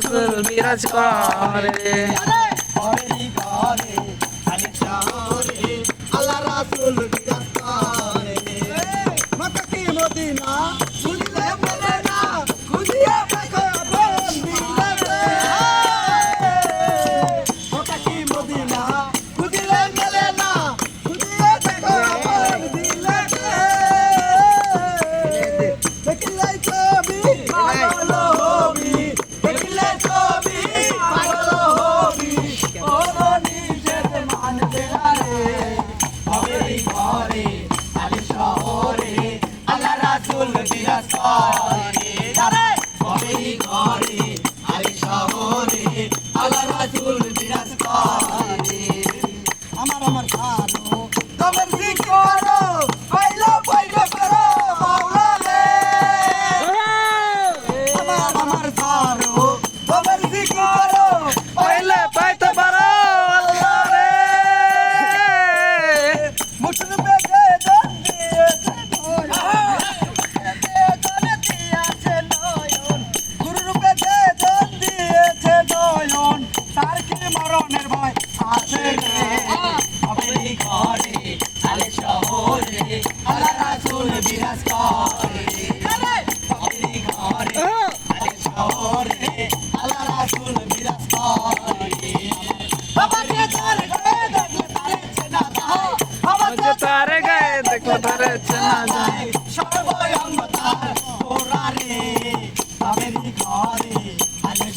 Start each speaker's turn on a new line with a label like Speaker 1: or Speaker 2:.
Speaker 1: রাসুল বিরাজ করে করে
Speaker 2: যাবে কবেই করে
Speaker 1: আরে শহরে আল্লাহ রাসুল বিরাজ করে
Speaker 3: আমার আমার ভালো আমার তারে
Speaker 1: গায়ে দেখলে তারে চেনা যায়
Speaker 2: সর্বয়ঙ্গ তার
Speaker 1: ওরা রে আমেরি ঘরে আলে